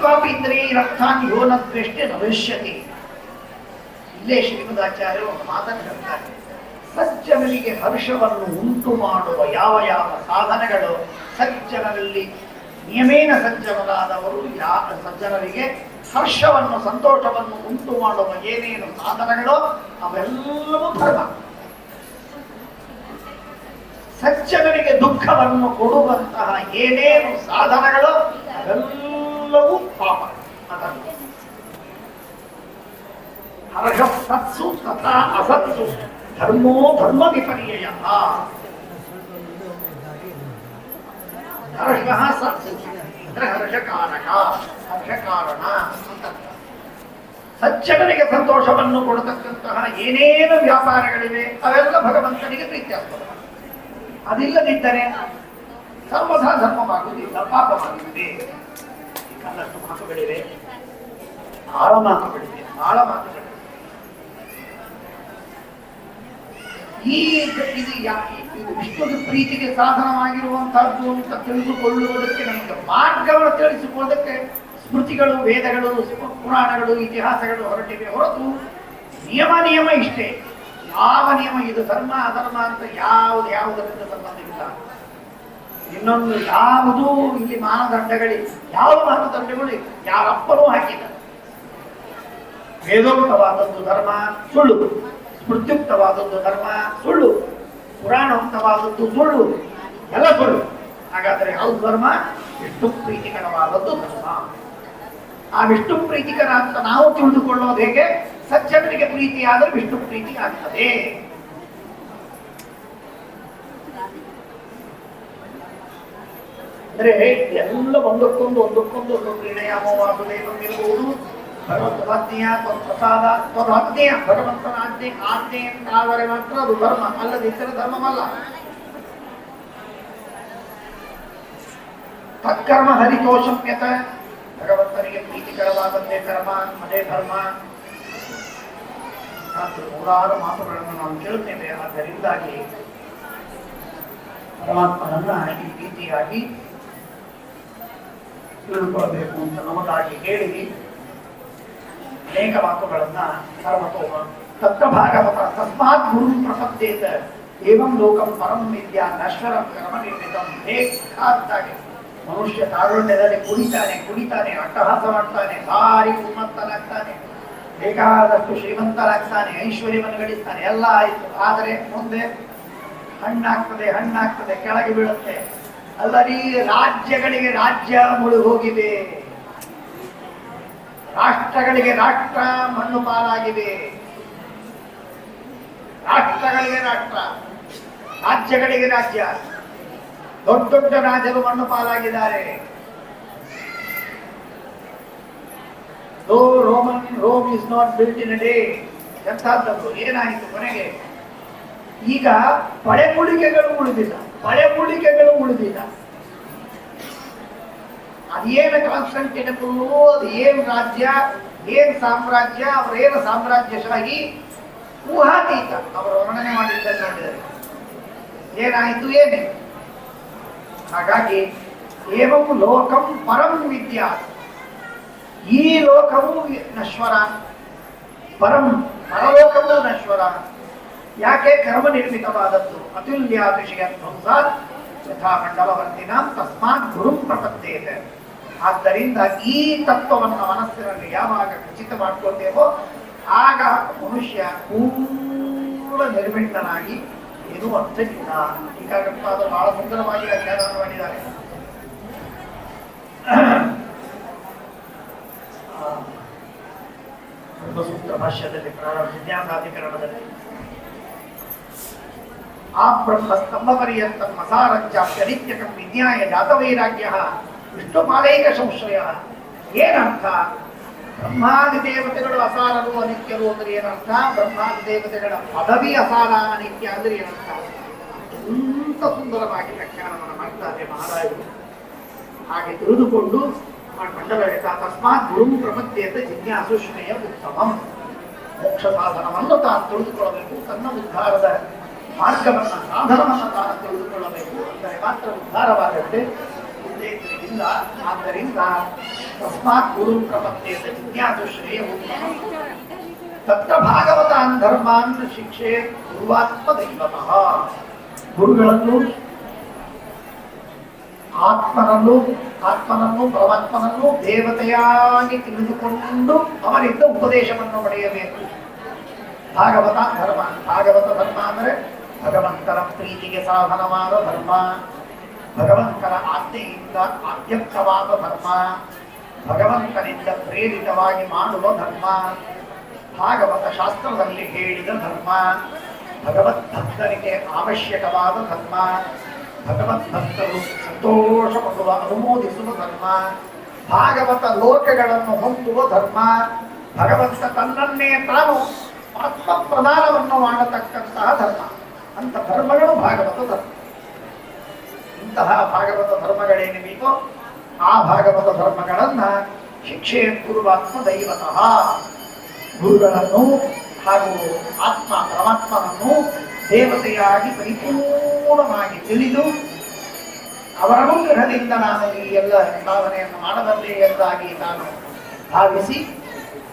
ಕ್ವಾಪಿ ಇಂದ್ರಿಯರರ್ಥಾನ್ ಯೋ ನ ದ್ವೇಷ್ಟೆ ಭವಿಷ್ಯತಿ. ಇಲ್ಲೇ ಶ್ರೀಮದಾಚಾರ್ಯರು ಮಾತನ್ನು ಹೇಳ್ತಾರೆ. ಸಜ್ಜನರಿಗೆ ಹರ್ಷವನ್ನು ಉಂಟು ಮಾಡುವ ಯಾವ ಯಾವ ಸಾಧನಗಳು? ಸಜ್ಜನರಲ್ಲಿ ನಿಯಮೇನ ಸಜ್ಜನರಾದವರು ಯಾವ ಸಜ್ಜನರಿಗೆ ಹರ್ಷವನ್ನು, ಸಂತೋಷವನ್ನು ಉಂಟು ಮಾಡುವ ಏನೇನು ಸಾಧನಗಳೋ ಅವೆಲ್ಲವೂ ಧರ್ಮ. ಸಜ್ಜನರಿಗೆ ದುಃಖವನ್ನು ಕೊಡುವಂತಹ ಏನೇನು ಸಾಧನಗಳು ಅವೆಲ್ಲವೂ ಪಾಪ. ಅದನ್ನು. ಹರ್ಷ ಸತ್ಸು ತಥಾ ಅಸತ್ಸು. ಧರ್ಮೋ ಧರ್ಮ ವಿಪರ್ಯಯ ಅರ್ಹ ಸತ್ಸು ಹರ್ಷಕಾರಣ ಸಜ್ಜನರಿಗೆ ಸಂತೋಷವನ್ನು ಕೊಡತಕ್ಕಂತಹ ಏನೇನು ವ್ಯಾಪಾರಗಳಿವೆ, ಅವೆಲ್ಲ ಭಗವಂತನಿಗೆ ಪ್ರೀತ್ಯಾಸ್ಪದ. ಅದಿಲ್ಲದಿದ್ದರೆ ಸರ್ವಥಾ ಧರ್ಮವಾಗುವುದಿಲ್ಲ ಪಾಪವಾಗುತ್ತದೆ ಕನ್ನಷ್ಟು ಮಾತುಗಳಿವೆ. ಆಳ ಮಾತುಗಳಿವೆ. ಆಳ ಮಾತುಗಳಿವೆ. ಈ ಇದು ಇದು ಪ್ರೀತಿಗೆ ಸಾಧನವಾಗಿರುವಂತಹದ್ದು ಅಂತ ತಿಳಿದುಕೊಳ್ಳುವುದಕ್ಕೆ ನಮಗೆ ಮಾರ್ಗವನ್ನು ತಿಳಿಸಿಕೊಳ್ಳೋದಕ್ಕೆ ಸ್ಮೃತಿಗಳು, ವೇದಗಳು ಪುರಾಣಗಳು, ಇತಿಹಾಸಗಳು ಹೊರಟಿವೆ ಹೊರತು ನಿಯಮ ನಿಯಮ ಇಷ್ಟೇ. ಯಾವ ನಿಯಮ? ಇದು ಧರ್ಮ, ಅಧರ್ಮ ಅಂತ ಯಾವುದು, ಯಾವುದರಿಂದ ಸಂಬಂಧವಿಲ್ಲ. ಇನ್ನೊಂದು ಯಾವುದು ಇಲ್ಲಿ ಮಾನದಂಡಗಳಿಲ್ಲ. ಯಾವ ಮಾನದಂಡಗಳು. ಯಾರಪ್ಪನೂ ಹಾಕಿಲ್ಲ. ವೇದೋಕ್ತವಾದದ್ದು ಧರ್ಮ ಸುಳ್ಳು. ಸ್ಮೃತ್ಯುಕ್ತವಾದದ್ದು ಧರ್ಮ ಸುಳ್ಳು. ಪುರಾಣೋಕ್ತವಾದದ್ದು ಸುಳ್ಳು. ಎಲ್ಲ ಸುಳ್ಳು. ಹಾಗಾದರೆ ಯಾವ ಧರ್ಮ? ಎಷ್ಟು ಪ್ರೀತಿಕರವಾದದ್ದು ಧರ್ಮ. ಆ ವಿಷ್ಣು ಪ್ರೀತಿಕರ ಅಂತ ನಾವು ತಿಳಿದುಕೊಳ್ಳೋದು ಹೇಗೆ? ಸಜ್ಜನರಿಗೆ ಪ್ರೀತಿಯಾದರೆ ವಿಷ್ಣು ಪ್ರೀತಿ ಆಗ್ತದೆ ಅಂದ್ರೆ ಎಲ್ಲ ಒಂದಕ್ಕೊಂದು ಒಂದಕ್ಕೊಂದು ವಿನಯಾಮ ವಾಸುದೇವ ಇರುವುದು. ಭಗವಂತನಾಜ್ಞೆಯ ಪ್ರಸಾದ ತ್ವದಾಜ್ಞೆಯ ಭಗವಂತನ ಆಜ್ಞೆ ಆಜ್ಞೆ ಅಂತಾದರೆ ಮಾತ್ರ ಅದು ಧರ್ಮ ಅಲ್ಲದಿದ್ದರೆ ಧರ್ಮವಲ್ಲ. ತತ್ಕರ್ಮ ಹರಿತೋಷಮ್ಯತ. ಭಗವಂತನಿಗೆ ಪ್ರೀತಿಕರವಾದಂತೆ ಕರ್ಮ ಅದೇ ಧರ್ಮ. ನೂರಾರು ಮಾತುಗಳನ್ನು ನಾವು ಕೇಳುತ್ತೇವೆ ಆದ್ದರಿಂದಾಗಿ ಪರಮಾತ್ಮನನ್ನ ಈ ರೀತಿಯಾಗಿ ತಿಳಿದುಕೊಳ್ಳಬೇಕು ಅಂತ ನಮಗಾಗಿ ಹೇಳಿ ಅನೇಕ ಮಾತುಗಳನ್ನ ಸರ್ವತೋಮ ತತ್ರ ಭಾಗವತ ತಸ್ಮಾತ್ ಗುರು ಪ್ರಪತ್ತೇತ ಏವಂ ಲೋಕಂ ಪರಂ ವಿದ್ಯಾ ನಶ್ವರ ಕರ್ಮ ನಿರ್ಮಿತಂ ಹೇಗೆ ಮನುಷ್ಯ ತಾರುಣ್ಯದಲ್ಲಿ ಕುಣಿತಾನೆ ಕುಣಿತಾನೆ, ಅಟ್ಟಹಾಸ ಮಾಡ್ತಾನೆ, ಭಾರಿ ಉನ್ಮತ್ತನಾಗ್ತಾನೆ ಬೇಕಾದಷ್ಟು ಶ್ರೀಮಂತನಾಗ್ತಾನೆ, ಐಶ್ವರ್ಯವನ್ನು ಗಳಿಸ್ತಾನೆ, ಎಲ್ಲ ಆಯಿತು. ಆದರೆ ಮುಂದೆ ಹಣ್ಣಾಗ್ತದೆ ಹಣ್ಣಾಗ್ತದೆ, ಕೆಳಗೆ ಬೀಳುತ್ತೆ. ಅಲ್ಲರಿ, ರಾಜ್ಯಗಳಿಗೆ ರಾಜ್ಯ ಮುಳು ಹೋಗಿದೆ. ರಾಷ್ಟ್ರಗಳಿಗೆ ರಾಷ್ಟ್ರ ಮಣ್ಣು ಪಾಲಾಗಿದೆ. ರಾಷ್ಟ್ರಗಳಿಗೆ ರಾಷ್ಟ್ರ, ರಾಜ್ಯಗಳಿಗೆ ರಾಜ್ಯ. ದೊಡ್ಡ ದೊಡ್ಡ ರಾಜರು ಮಣ್ಣು ಪಾಲಾಗಿದ್ದಾರೆ. Roman Rome is not built in day ಎಂಥದ್ದು ಏನಾಯಿತು ಕೊನೆಗೆ ಈಗ ಪಳೆಮುಳಿಕೆಗಳು ಉಳಿದಿಲ್ಲ. ಪಳೆಮುಳಿಕೆಗಳು ಉಳಿದಿಲ್ಲ ಅದೇನು ಕಾನ್ಸ್ಟಂಟಿನಪುಲ್ ಅದು ಏನು ರಾಜ್ಯ ಏನ್ ಸಾಮ್ರಾಜ್ಯ ಅವರೇನು ಸಾಮ್ರಾಜ್ಯಶಾಹಿ ಊಹಾತೀತ ಅವರು ವರ್ಣನೆ ಮಾಡಿದ್ದನ್ನು ನೋಡಿದರೆ ಏನಾಯಿತು ಏನೇ ಹಾಗಾಗಿ ಏವಂ ಲೋಕಂ ಪರಂ ವಿದ್ಯಾ ಈ ಲೋಕವು ನಶ್ವರ ಪರಂ ಪರಲೋಕವು ನಶ್ವರ ಯಾಕೆ ಕರ್ಮ ನಿರ್ಮಿತವಾದದ್ದು ಅತುಲ್ಯ ಧ್ವಂಸಾತ್ ಯಥಾ ಮಂಡಲವರ್ತಿನ ತಸ್ಮಾತ್ ಗುರು ಪ್ರಪತ್ತೇತೆ. ಆದ್ದರಿಂದ ಈ ತತ್ವವನ್ನು ಮನಸ್ಸಿನಲ್ಲಿ ಯಾವಾಗ ಖಚಿತ ಮಾಡ್ಕೊಳ್ತೇವೋ, ಆಗ ಮನುಷ್ಯ ಪೂರ್ಣ ನಿರ್ಮಿತನಾಗಿ ಏನೂ ಅರ್ಥವಿಲ್ಲ. ಈಗಾಗಪ್ಪ ಅದು ಬಹಳ ಸುಂದರವಾಗಿ ಅಧ್ಯಯನ ಮಾಡಿದ್ದಾರೆ. ಸೂತ್ರ ಭಾಷ್ಯದಲ್ಲಿ ಪ್ರಾರಂಭ ವಿಜ್ಞಾನಾಧಿಕರಣದಲ್ಲಿ ಆ ಬ್ರಹ್ಮಸ್ತಂಭ ಪರ್ಯಂತಂ ಮಸಾರಂಚಾಪ್ಯನಿತ್ಯಕಂ ವಿಜ್ಞಾಯ ಜಾತವೈರಾಗ್ಯ ವಿಷ್ಣುಪಾಲೈಕ ಸಂಶಯ. ಏನರ್ಥ? ಬ್ರಹ್ಮಾದಿ ದೇವತೆಗಳು ಅಸಾರರು ಅನಿತ್ಯರು ಅಂದ್ರೆ ಏನರ್ಥ? ಬ್ರಹ್ಮಾದಿ ದೇವತೆಗಳ ಪದವಿ ಅಸಾರ ಅನಿತ್ಯ ಅಂದ್ರೆ ಏನರ್ಥ? ಅತ್ಯಂತ ಸುಂದರವಾಗಿ ವ್ಯಾಖ್ಯಾನವನ್ನು ಮಾಡ್ತಾರೆ ಮಹಾರಾಜರು. ಹಾಗೆ ತಿಳಿದುಕೊಂಡು ಆ ಮಂಡಲ ರೇಖಾ ತಸ್ಮಾತ್ ಗುರು ಪ್ರಪದ್ಯತೆ ಜಿಜ್ಞಾಸು ಶ್ರೇಯ ಉತ್ತಮಂ. ಮೋಕ್ಷ ಸಾಧನವನ್ನು ತಾನು ತಿಳಿದುಕೊಳ್ಳಬೇಕು. ತನ್ನ ಉದ್ಧಾರದ ಮಾರ್ಗವನ್ನ ಸಾಧನವನ್ನು ತಾನು ತಿಳಿದುಕೊಳ್ಳಬೇಕು ಅಂದರೆ ಮಾತ್ರ ಉದ್ಧಾರವಾಗುತ್ತೆ. ಇಲ್ಲ ಆದ್ದರಿಂದ ತಸ್ಮಾತ್ ಗುರು ಪ್ರಪತ್ತೇತ ಜಿಜ್ಞಾಸು ಶ್ರೇಯ ಉತ್ತಮ ತತ್ರ ಭಾಗವತಾನ್ ಧರ್ಮಾನ್ ಶಿಕ್ಷೆ ಗುರುವಾತ್ಮ ದೈವತಃ. ಗುರುಗಳನ್ನು ಆತ್ಮನನ್ನು ಆತ್ಮನನ್ನು ಪರಮಾತ್ಮನನ್ನು ದೇವತೆಯಾಗಿ ತಿಳಿದುಕೊಂಡು ಅವರಿಂದ ಉಪದೇಶವನ್ನು ಪಡೆಯಬೇಕು. ಭಾಗವತ ಧರ್ಮ ಭಾಗವತ ಧರ್ಮ ಅಂದರೆ ಭಗವಂತನ ಪ್ರೀತಿಗೆ ಸಾಧನವಾದ ಧರ್ಮ. ಭಗವಂತನ ಆಜ್ಞೆಯಿಂದ ಅತ್ಯಕ್ತವಾದ ಧರ್ಮ. ಭಗವಂತನಿಂದ ಪ್ರೇರಿತವಾಗಿ ಮಾಡುವ ಧರ್ಮ. ಭಾಗವತ ಶಾಸ್ತ್ರದಲ್ಲಿ ಹೇಳಿದ ಧರ್ಮ. ಭಗವದ್ಭಕ್ತರಿಗೆ ಅವಶ್ಯಕವಾದ ಧರ್ಮ. ಭಗವದ್ಭಕ್ತರು ಸಂತೋಷ ಪಡುವ ಅನುಮೋದಿಸುವ ಧರ್ಮ. ಭಾಗವತ ಲೋಕಗಳನ್ನು ಹೊಂದುವ ಧರ್ಮ. ಭಗವಂತ ತನ್ನನ್ನೇ ತಾನು ಆತ್ಮ ಪ್ರದಾನವನ್ನು ಮಾಡತಕ್ಕಂತಹ ಧರ್ಮ. ಅಂತ ಧರ್ಮಗಳು ಭಾಗವತ ಧರ್ಮ. ಇಂತಹ ಭಾಗವತ ಧರ್ಮಗಳೇನಿವೆಯೋ ಆ ಭಾಗವತ ಧರ್ಮಗಳನ್ನ ಶಿಕ್ಷೆ ಗುರುವಾತ್ಮ ದೈವತಃ. ಗುರುಗಳನ್ನು ಹಾಗೂ ಆತ್ಮ ಪರಮಾತ್ಮನನ್ನು ದೇವತೆಯಾಗಿ ಪರಿಪೂರ್ಣವಾಗಿ ತಿಳಿದು ಅವರ ಅನುಗ್ರಹದಿಂದ ನಾನು ಈ ಎಲ್ಲ ಸಾಧನೆಯನ್ನು ಮಾಡಬಲ್ಲೆ ಎಂದಾಗಿ ನಾನು ಭಾವಿಸಿ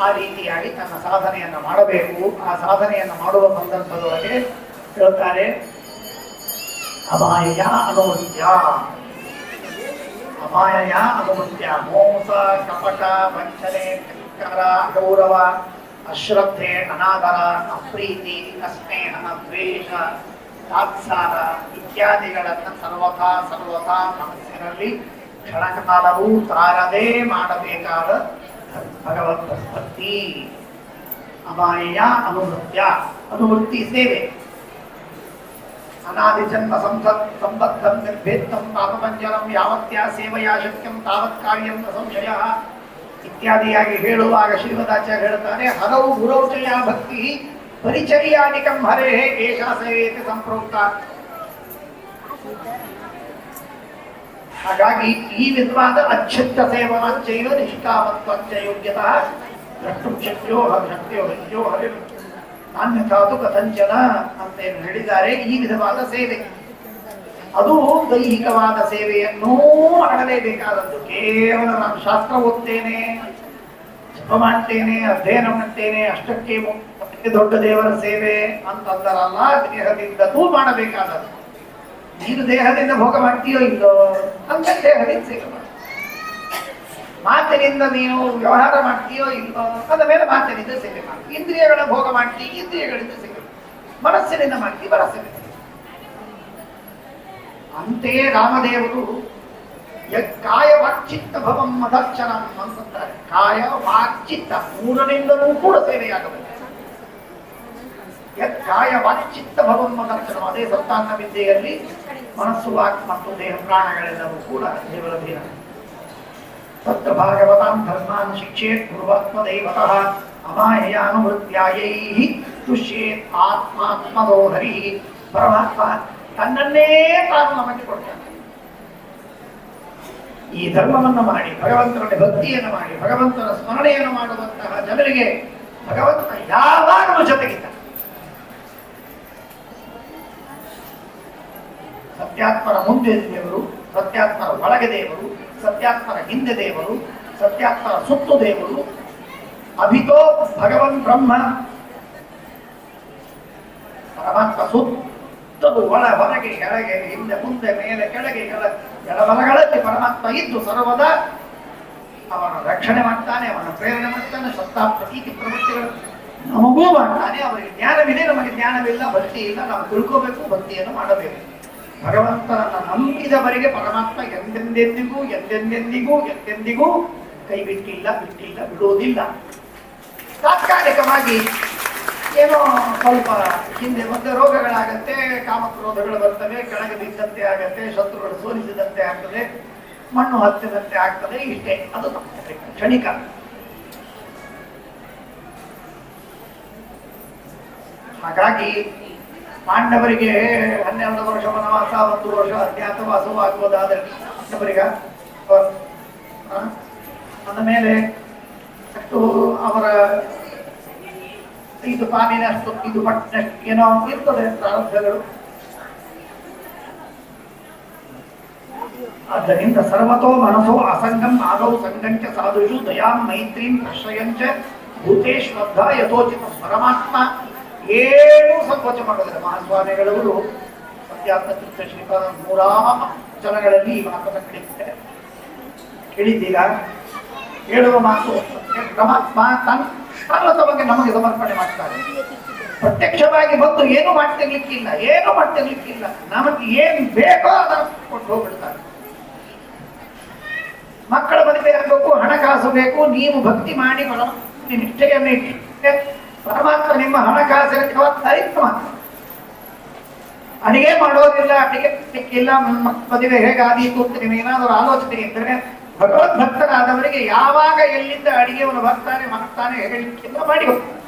ಆ ರೀತಿಯಾಗಿ ತನ್ನ ಸಾಧನೆಯನ್ನು ಮಾಡಬೇಕು. ಆ ಸಾಧನೆಯನ್ನು ಮಾಡುವ ಸಂದರ್ಭದೊಳಗೆ ಹೇಳ್ತಾರೆ. ಅಮಾಯ ಅನುಮತ್ಯ ಅಮಾಯ ಅನುಮತ್ಯ ಮೋಸ, ಕಪಟ, ವಂಚನೆ ತಿರಸ್ಕಾರ ಗೌರವ, ಅಶ್ರದ್ಧೆ, ಅನಾದರ, ಅಪ್ರೀತಿ ಅಸ್ನೇಹ ದ್ವೇಷ ತಾತ್ಸಾರ ಇತ್ಯಾದಿಗಳನ್ನು ಸರ್ವಥಾ ಸರ್ವಥಾ ಮನಸ್ಸಿನಲ್ಲಿ ಕ್ಷಣಕಾಲವೂ ತಾರದೇ ಮಾಡಬೇಕಾದ ಭಗವಂತ ಭಕ್ತಿ ಅಮಾಯ ಅನುವೃತ್ಯ ಅನುವೃತ್ತಿ ಸೇವೆ ಅನಾದಿ ಜನ್ಮ ಸಂಸತ್ ಸಂಬದ್ಧಂ ನಿರ್ಭೇತ್ತಂ ಪಾಪಪಂಜರಂ ಯಾವತ್ಯ ಸೇವೆಯ ಶಕ್ಯಂ ತಾವತ್ ಕಾರ್ಯಂ ನ ಸಂಶಯ ಇತ್ಯಾದಿಯಾಗಿ ಹೇಳುವಾಗ ಶ್ರೀಮದಾಚಾರ್ಯ ಹೇಳ್ತಾರೆ ಹರವು ಗುರೌಚಯ ಭಕ್ತಿ ಪರಿಚರ್ಯಾನಿಕಂ ಹರೇ ಏಷ ಸೇವೇತಿ ಸಂಪ್ರೋಕ್ತ ಹಾಗಾಗಿ ಈ ವಿಧವಾದ ಅಚ್ಯುತ ಸೇವನಂಚೈವ ನಿಷ್ಕಾಮತ್ವಂಚ ಯೋಗ್ಯತಃ ದ್ರಷ್ಟುಂ ಶಕ್ಯೋ ಶಕ್ತಿಯೋ ಹರಿಯೋ ಹರಿ ಅನ್ಯಥಾತು ಕಥಂಚನ ಅಂತ ಏನು ಹೇಳಿದ್ದಾರೆ. ಈ ವಿಧವಾದ ಸೇವೆ. ಅದು ದೈಹಿಕವಾದ ಸೇವೆಯನ್ನೂ ಮಾಡಲೇಬೇಕಾದದ್ದು. ಕೇವಲ ನಾನು ಶಾಸ್ತ್ರ ಓದ್ತೇನೆ, ಜಪ ಮಾಡ್ತೇನೆ, ಅಧ್ಯಯನ ಮಾಡ್ತೇನೆ, ಅಷ್ಟಕ್ಕೆ ದೊಡ್ಡ ದೇವರ ಸೇವೆ ಅಂತಂದರಲ್ಲ ದೇಹದಿಂದಲೂ ಮಾಡಬೇಕಾದದ್ದು. ನೀನು ದೇಹದಿಂದ ಭೋಗ ಮಾಡ್ತೀಯೋ ಇಲ್ಲೋ ಅಂತ ದೇಹದಿಂದ ಸೇವೆ ಮಾಡು ಮಾತಿನಿಂದ ನೀನು ವ್ಯವಹಾರ ಮಾಡ್ತೀಯೋ ಇಲ್ಲೋ ಅದ ಮೇಲೆ ಮಾತಿನಿಂದ ಸೇವೆ ಮಾಡ್ತೀವಿ ಇಂದ್ರಿಯಗಳ ಭೋಗ ಮಾಡ್ತೀವಿ ಇಂದ್ರಿಯಗಳಿಂದ ಸೇವೆ ಮನಸ್ಸಿನಿಂದ ಮಾಡ್ತೀವಿ ಮನಸ್ಸಿನಿಂದ ಅಂತೆಯೇ ರಾಮದೇವರು ಕಾಯ ವಾಕ್ಚಿತ್ತ ಭವಂ ಮದರ್ಶನ ಅಂತಂತಾರೆ ಕಾಯ ವಾಕ್ಚಿತ್ತ, ಮೂರರಿಂದಲೂ ಕೂಡ ಸೇವೆಯಾಗಬೇಕು. ಯತ್ಕಾಯ ವಾಕ್ಚಿತ್ತ ಭವಂ ಮದರ್ಶನ, ಅದೇ ಸತ್ತಾನ್ನ ವಿದ್ಯೆಯಲ್ಲಿ ಮನಸ್ಸು ವಾಕ್ ಮತ್ತು ದೇಹ ಪ್ರಾಣಗಳೆಲ್ಲವೂ ಕೂಡ ದೇವರ ಅಧೀನ ಭಾಗವತಾಂ ಧರ್ಮಾನ್ ಶಿಕ್ಷೇತ್ ಗುರುವಾತ್ಮದೈವತಃ ಅಮಾಯಯಾನುವೃತ್ಯಾಯೈಃ ತುಷ್ಯೇತ್ ಆತ್ಮಾತ್ಮದೋ ಹರಿ ಪರಮಾತ್ಮ ತನ್ನನ್ನೇ ತಾನು ನಮಗೆ ಕೊಡ್ತಾನೆ ಈ ಧರ್ಮವನ್ನು ಮಾಡಿ, ಭಗವಂತನಲ್ಲಿ ಭಕ್ತಿಯನ್ನು ಮಾಡಿ, ಭಗವಂತನ ಸ್ಮರಣೆಯನ್ನು ಮಾಡುವಂತಹ ಜನರಿಗೆ ಭಗವಂತ ಯಾವಾಗಲೂ ಜೊತೆಗಿದ್ದ. ಸತ್ಯಾತ್ಮರ ಮುಂದೆ ದೇವರು ಸತ್ಯಾತ್ಮರ ಒಳಗೆ ದೇವರು ಸತ್ಯಾತ್ಮರ ಹಿಂದೆ ದೇವರು ಸತ್ಯಾತ್ಮರ ಸುತ್ತು ದೇವರು, ಅಭಿತೋ ಭಗವನ್ ಬ್ರಹ್ಮ. ಪರಮಾತ್ಮ ಸುತ್ತಲು ಒಳ ಹೊರಗೆ, ಕೆಳಗೆ, ಹಿಂದೆ, ಮುಂದೆ, ಮೇಲೆ, ಕೆಳಗೆ ಕೆಳ ಎಡಬಲಗಳಲ್ಲಿ ಪರಮಾತ್ಮ ಇದ್ದು ಸರ್ವದಾ. ಅವನ ರಕ್ಷಣೆ ಮಾಡ್ತಾನೆ, ಅವನ ಪ್ರೇರಣೆ ಮಾಡ್ತಾನೆ ಸತ್ತಾ ಪ್ರತೀತಿ ಪ್ರವೃತ್ತಿಗಳು. ನಮಗೂ ಮಾಡ್ತಾನೆ, ಅವರಿಗೆ ಜ್ಞಾನವಿದೆ, ನಮಗೆ ಜ್ಞಾನವಿಲ್ಲ ಭಕ್ತಿ ಇಲ್ಲ ನಾವು ತಿಳ್ಕೋಬೇಕು, ಭಕ್ತಿಯನ್ನು ಮಾಡಬೇಕು. ಭಗವಂತನನ್ನು ನಂಬಿದವರಿಗೆ ಪರಮಾತ್ಮ ಎಂದೆಂದೆಂದಿಗೂ ಎಂದೆಂದೆಂದಿಗೂ, ಎಂದೆಂದಿಗೂ ಕೈ ಬಿಟ್ಟಿಲ್ಲ ಬಿಟ್ಟಿಲ್ಲ ಬಿಡುವುದಿಲ್ಲ ತಾತ್ಕಾಲಿಕವಾಗಿ ಏನೋ ಸ್ವಲ್ಪ ಹಿಂದೆ ಮತ್ತೆ ರೋಗಗಳಾಗತ್ತೆ, ಕಾಮಕ್ರೋಧಗಳು ಬರ್ತವೆ, ಕೆಳಗೆ ಬಿದ್ದಂತೆ ಆಗತ್ತೆ, ಶತ್ರುಗಳು ಸೋಲಿಸಿದಂತೆ ಆಗ್ತದೆ, ಮಣ್ಣು ಹತ್ತಿದಂತೆ ಆಗ್ತದೆ, ಇಷ್ಟೇ. ಅದು ಕ್ಷಣಿಕ. ಹಾಗಾಗಿ ಪಾಂಡವರಿಗೆ ಹನ್ನೆರಡು ವರ್ಷ, ವನವಾಸ, ಒಂದು ವರ್ಷ ಅಜ್ಞಾತವಾಸವೂ ಆಗ್ಬೋದಾದ್ರೆ ಪಾಂಡವರಿಗ ಅಂದ ಮೇಲೆ ಅಷ್ಟು ಅವರ ಇದು ಪಾನಿನಷ್ಟು ಇದು ಪಟ್ಟಿನಷ್ಟು ಏನೋ ಇರ್ತದೆ ಪ್ರಾರಂಭಗಳು. ಆದ್ದರಿಂದ ಸರ್ವತೋ ಮನಸೋ ಅಸಂಗಂ ಆದೌ ಸಂಗಂಚ ಸಾಧುಷು ದಯಾಂ ಮೈತ್ರೀಂ ಪ್ರಶ್ರಯಂಚ ಭೂತೇಶ್ವದ್ಧ ಯಥೋಚಿತ ಪರಮಾತ್ಮ ಏನೂ ಸಂಕೋಚ ಮಾಡೋದಿಲ್ಲ. ಮಹಾಸ್ವಾಮಿಗಳವರು ಸತ್ಯಾತ್ಮ ತೀರ್ಥ ಶ್ರೀಪಾದ ನೂರಾ ಜನಗಳಲ್ಲಿ ಈ ಮಾತನ್ನು ಕೇಳಿದ್ದಾರೆ. ಕೇಳಿದ್ದೀಗ ಹೇಳುವ ಮಾತು ಪರಮಾತ್ಮ ತನ್ನ ಸರ್ವದ ಬಗ್ಗೆ ನಮಗೆ ಸಮರ್ಪಣೆ ಮಾಡ್ತಾರೆ. ಪ್ರತ್ಯಕ್ಷವಾಗಿ ಬಂದು ಏನು ಮಾಡ್ತಿರ್ಲಿಕ್ಕಿಲ್ಲ ಏನು ಮಾಡ್ತಿರ್ಲಿಕ್ಕಿಲ್ಲ. ನಮಗೆ ಏನ್ ಬೇಕೋ ಅದನ್ನು ಕೊಟ್ಟು ಹೋಗ್ಬಿಡ್ತಾರೆ. ಮಕ್ಕಳ ಮದುವೆ ಆಗಬೇಕು ಹಣಕಾಸು ಬೇಕು, ನೀವು ಭಕ್ತಿ ಮಾಡಿ ಬರೋ ನಿಮ್ಮ ಇಷ್ಟೆಯನ್ನು ಇಟ್ಟರೆ ಪರಮಾತ್ಮ ನಿಮ್ಮ ಹಣಕಾಸಿನ ಜವಾಬ್ದಾರಿ ಅಡಿಗೆ ಮಾಡೋದಿಲ್ಲ, ಅಡಿಗೆ ಸಿಕ್ಕಿಲ್ಲ ಮದುವೆ ಹೇಗಾದೀತು ಅಂತ ನೀವೇನಾದರೂ ಆಲೋಚನೆ ಇದ್ದರೆ ಭಗವದ್ ಭಕ್ತರಾದವರಿಗೆ ಯಾವಾಗ ಎಲ್ಲಿಂದ ಅಡಿಗೆಯನ್ನು ಬರ್ತಾನೆ ಮಾಡ್ತಾನೆ ಹೇಳಲಿಕ್ಕಿಲ್ಲ, ಮಾಡಿ ಹೋಗ್ತಾರೆ.